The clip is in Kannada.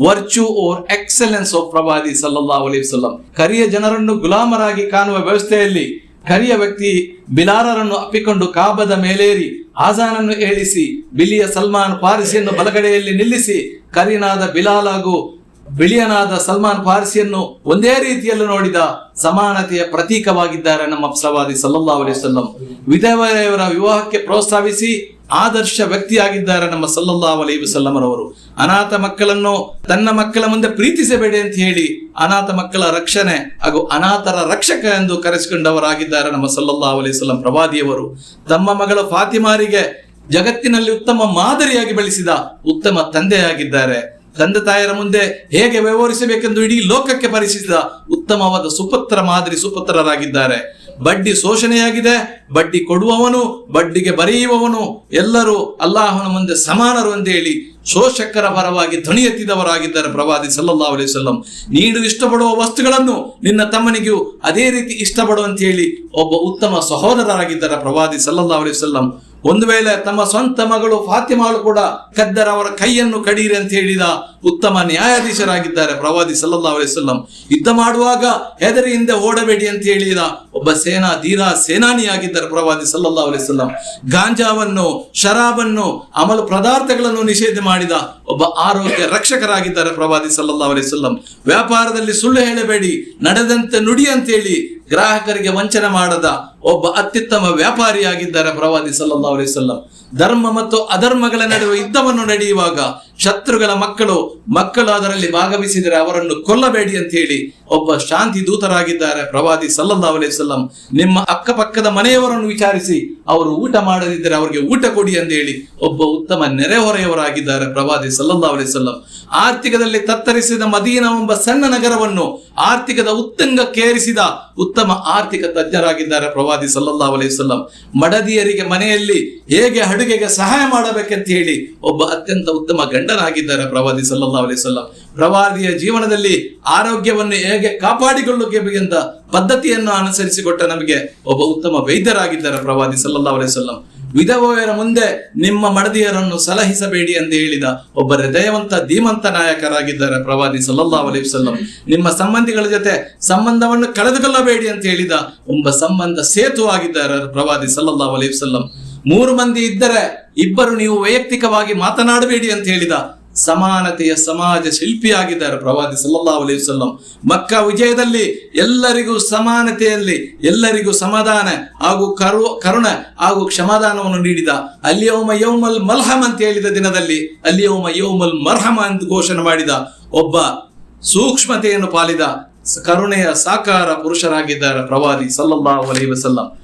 ವರ್ಚು ಓರ್ ಎಕ್ಸಲೆನ್ಸ್ ಆಫ್ ಪ್ರವಾದಿ ಸಲ್ಲಾ ವಸಲ್ಲಂ ಕರಿಯ ಜನರನ್ನು ಗುಲಾಮರಾಗಿ ಕಾಣುವ ವ್ಯವಸ್ಥೆಯಲ್ಲಿ ಕರಿಯ ವ್ಯಕ್ತಿ ಬಿಲಾರರನ್ನು ಅಪ್ಪಿಕೊಂಡು ಕಾಬದ ಮೇಲೇರಿ ಆಜಾನನ್ನು ಏಳಿಸಿ, ಬಿಲಿಯ ಸಲ್ಮಾನ್ ಪಾರಿಸಿಯನ್ನು ಬಲಗಡೆಯಲ್ಲಿ ನಿಲ್ಲಿಸಿ, ಕರಿನಾದ ಬಿಲಾಲ್ ಹಾಗೂ ಬಿಳಿಯನಾದ ಸಲ್ಮಾನ್ ಫಾರ್ಸಿಯನ್ನು ಒಂದೇ ರೀತಿಯಲ್ಲಿ ನೋಡಿದ ಸಮಾನತೆಯ ಪ್ರತೀಕವಾಗಿದ್ದಾರೆ ನಮ್ಮ ಸವಾದಿ ಸಲ್ಲಾ ಅಲೈಹಿ ಸಲ್ಲಂ ವಿಧವೆಯರ ವಿವಾಹಕ್ಕೆ ಪ್ರೋತ್ಸಾಹಿಸಿ ಆದರ್ಶ ವ್ಯಕ್ತಿಯಾಗಿದ್ದಾರೆ ನಮ್ಮ ಸಲ್ಲಲ್ಲಾಹು ಅಲೈಹಿ ವಸಲ್ಲಮರವರು ಅನಾಥ ಮಕ್ಕಳನ್ನು ತನ್ನ ಮಕ್ಕಳ ಮುಂದೆ ಪ್ರೀತಿಸಬೇಡಿ ಅಂತ ಹೇಳಿ ಅನಾಥ ಮಕ್ಕಳ ರಕ್ಷಣೆ ಹಾಗೂ ಅನಾಥರ ರಕ್ಷಕ ಎಂದು ಕರೆಸಿಕೊಂಡವರಾಗಿದ್ದಾರೆ ನಮ್ಮ ಸಲ್ಲಲ್ಲಾಹು ಅಲೈಹಿ ವಸಲ್ಲಂ ಪ್ರವಾದಿಯವರು. ತಮ್ಮ ಮಗಳ ಫಾತಿಮಾರಿಗೆ ಜಗತ್ತಿನಲ್ಲಿ ಉತ್ತಮ ಮಾದರಿಯಾಗಿ ಬೆಳೆಸಿದ ಉತ್ತಮ ತಂದೆಯಾಗಿದ್ದಾರೆ. ತಂದೆ ತಾಯರ ಮುಂದೆ ಹೇಗೆ ವ್ಯವಹರಿಸಬೇಕೆಂದು ಇಡೀ ಲೋಕಕ್ಕೆ ಪರಿಚಯಿಸಿದ ಉತ್ತಮವಾದ ಸುಪುತ್ರ ಮಾದರಿ ಸುಪುತ್ರರಾಗಿದ್ದಾರೆ. ಬಡ್ಡಿ ಶೋಷಣೆಯಾಗಿದೆ, ಬಡ್ಡಿ ಕೊಡುವವನು, ಬಡ್ಡಿಗೆ ಬರೆಯುವವನು, ಎಲ್ಲರೂ ಅಲ್ಲಾಹನ ಮುಂದೆ ಸಮಾನರು ಅಂತ ಹೇಳಿ ಶೋಷಕರ ಪರವಾಗಿ ಧ್ವನಿ ಎತ್ತಿದವರಾಗಿದ್ದಾರೆ ಪ್ರವಾದಿ ಸಲ್ಲಾ ಅಲೈಹಿ ಸಲ್ಲಂ ನೀಡು ಇಷ್ಟಪಡುವ ವಸ್ತುಗಳನ್ನು ನಿನ್ನ ತಮ್ಮನಿಗೂ ಅದೇ ರೀತಿ ಇಷ್ಟಪಡು ಅಂತ ಹೇಳಿ ಒಬ್ಬ ಉತ್ತಮ ಸಹೋದರರಾಗಿದ್ದಾರೆ ಪ್ರವಾದಿ ಸಲ್ಲಾ ಅಲೈಹಿ ವಸಲ್ಲಂ. ಒಂದು ವೇಳೆ ತಮ್ಮ ಸ್ವಂತ ಮಗಳು ಫಾತಿಮಾಳು ಕೂಡ ಕದ್ದರ ಅವರ ಕೈಯನ್ನು ಕಡೀರಿ ಅಂತ ಹೇಳಿದ ಉತ್ತಮ ನ್ಯಾಯಾಧೀಶರಾಗಿದ್ದಾರೆ ಪ್ರವಾದಿ ಸಲ್ಲಾ ಅಲೈಹಿ ವಸಲ್ಲಂ. ಯುದ್ಧ ಮಾಡುವಾಗ ಹೆದರಿಯಿಂದ ಓಡಬೇಡಿ ಅಂತ ಹೇಳಿದ ಒಬ್ಬ ಸೇನಾ ಧೀರ ಸೇನಾನಿಯಾಗಿದ್ದಾರೆ ಪ್ರವಾದಿ ಸಲ್ಲಾ ಅಲೈಹಿ ವಸಲ್ಲಂ. ಗಾಂಜಾವನ್ನು, ಶರಾಬನ್ನು, ಅಮಲು ಪದಾರ್ಥಗಳನ್ನು ನಿಷೇಧ ಮಾಡಿದ ಒಬ್ಬ ಆರೋಗ್ಯ ರಕ್ಷಕರಾಗಿದ್ದಾರೆ ಪ್ರವಾದಿ ಸಲ್ಲಾ ಅಲೈಹಿ ವಸಲ್ಲಂ. ವ್ಯಾಪಾರದಲ್ಲಿ ಸುಳ್ಳು ಹೇಳಬೇಡಿ, ನಡೆದಂತೆ ನುಡಿ ಅಂತೇಳಿ ಗ್ರಾಹಕರಿಗೆ ವಂಚನೆ ಮಾಡದ ಒಬ್ಬ ಅತ್ಯುತ್ತಮ ವ್ಯಾಪಾರಿಯಾಗಿದ್ದಾರೆ ಪ್ರವಾದಿ ಸಲ್ಲಾ ಅಲೈಹಿ ವಸಲ್ಲಂ. ಧರ್ಮ ಮತ್ತು ಅಧರ್ಮಗಳ ನಡುವೆ ಯುದ್ಧವನ್ನು ನಡೆಯುವಾಗ ಶತ್ರುಗಳ ಮಕ್ಕಳು ಮಕ್ಕಳು ಅದರಲ್ಲಿ ಭಾಗವಹಿಸಿದರೆ ಅವರನ್ನು ಕೊಲ್ಲಬೇಡಿ ಅಂತ ಹೇಳಿ ಒಬ್ಬ ಶಾಂತಿ ದೂತರಾಗಿದ್ದಾರೆ. ಪ್ರವಾದಿ ಸಲ್ಲಲ್ಲಾ ವಸಲ್ಲಂ, ನಿಮ್ಮ ಅಕ್ಕಪಕ್ಕದ ಮನೆಯವರನ್ನು ವಿಚಾರಿಸಿ ಅವರು ಊಟ ಮಾಡದಿದ್ದರೆ ಅವರಿಗೆ ಊಟ ಕೊಡಿ ಅಂತ ಹೇಳಿ ಒಬ್ಬ ಉತ್ತಮ ನೆರೆಹೊರೆಯವರಾಗಿದ್ದಾರೆ. ಪ್ರವಾದಿ ಸಲ್ಲಲ್ಲಾ ಅಲೈಹಿ ವಸಲ್ಲಂ, ಆರ್ಥಿಕದಲ್ಲಿ ತತ್ತರಿಸಿದ ಮದೀನಾ ಎಂಬ ಸಣ್ಣ ನಗರವನ್ನು ಆರ್ಥಿಕದ ಉತ್ತಂಗಕ್ಕೇರಿಸಿದ ಉತ್ತಮ ಆರ್ಥಿಕ ತಜ್ಞರಾಗಿದ್ದಾರೆ. ಪ್ರವಾದಿ ಸಲ್ಲಲ್ಲಾ ವಸಲ್ಲಂ, ಮಡದಿಯರಿಗೆ ಮನೆಯಲ್ಲಿ ಹೇಗೆ ಅಡುಗೆಗೆ ಸಹಾಯ ಮಾಡಬೇಕಂತ ಹೇಳಿ ಒಬ್ಬ ಅತ್ಯಂತ ಉತ್ತಮ ಗಂಡನಾಗಿದ್ದಾರೆ ಪ್ರವಾದಿ ಸಲ್ಲಾ ಅಲೈಹಿ ವಸಲ್ಲಂ. ಪ್ರವಾದಿಯ ಜೀವನದಲ್ಲಿ ಆರೋಗ್ಯವನ್ನು ಹೇಗೆ ಕಾಪಾಡಿಕೊಳ್ಳಬೇಕೆಂದ ಪದ್ಧತಿಯನ್ನು ಅನುಸರಿಸಿಕೊಟ್ಟ ನಮಗೆ ಒಬ್ಬ ಉತ್ತಮ ವೈದ್ಯರಾಗಿದ್ದಾರೆ ಪ್ರವಾದಿ ಸಲ್ಲಾ ಅಲೈಹಿ ವಸಲ್ಲಂ. ವಿಧವೆಯರ ಮುಂದೆ ನಿಮ್ಮ ಮಡದಿಯರನ್ನು ಸಲಹಿಸಬೇಡಿ ಎಂದು ಹೇಳಿದ ಒಬ್ಬ ಹೃದಯವಂತ ಧೀಮಂತ ನಾಯಕರಾಗಿದ್ದಾರೆ ಪ್ರವಾದಿ ಸಲ್ಲಾ ಅಲೈಹಿ ವಸಲ್ಲಂ. ನಿಮ್ಮ ಸಂಬಂಧಿಗಳ ಜೊತೆ ಸಂಬಂಧವನ್ನು ಕಳೆದುಕೊಳ್ಳಬೇಡಿ ಅಂತ ಹೇಳಿದ ಒಬ್ಬ ಸಂಬಂಧ ಸೇತು ಆಗಿದ್ದಾರೆ ಪ್ರವಾದಿ ಸಲ್ಲಾ ಅಲೈಹಿ ವಸಲ್ಲಂ. ಮೂರು ಮಂದಿ ಇದ್ದರೆ ಇಬ್ಬರು ನೀವು ವೈಯಕ್ತಿಕವಾಗಿ ಮಾತನಾಡಬೇಡಿ ಅಂತ ಹೇಳಿದ ಸಮಾನತೆಯ ಸಮಾಜ ಶಿಲ್ಪಿಯಾಗಿದ್ದಾರೆ ಪ್ರವಾದಿ ಸಲ್ಲಾ ಅಲೈ ವಸಲ್ಲಂ. ಮಕ್ಕ ವಿಜಯದಲ್ಲಿ ಎಲ್ಲರಿಗೂ ಸಮಾನತೆಯಲ್ಲಿ ಎಲ್ಲರಿಗೂ ಸಮಾಧಾನ ಹಾಗೂ ಕರು, ಕರುಣ ಹಾಗೂ ಕ್ಷಮಾದಾನವನ್ನು ನೀಡಿದ ಅಲ್ಲಿಯೋಮ ಯೌಮಲ್ ಮಲ್ಹಮ್ ಅಂತ ಹೇಳಿದ ದಿನದಲ್ಲಿ ಅಲ್ಲಿಯೋಮ ಯೌಮಲ್ ಮರ್ಹಮ ಅಂತ ಘೋಷಣೆ ಮಾಡಿದ ಒಬ್ಬ ಸೂಕ್ಷ್ಮತೆಯನ್ನು ಪಾಲಿದ ಕರುಣೆಯ ಸಾಕಾರ ಪುರುಷರಾಗಿದ್ದಾರೆ ಪ್ರವಾದಿ ಸಲ್ಲಾ ಅಲೈ ವಸಲ್ಲಂ.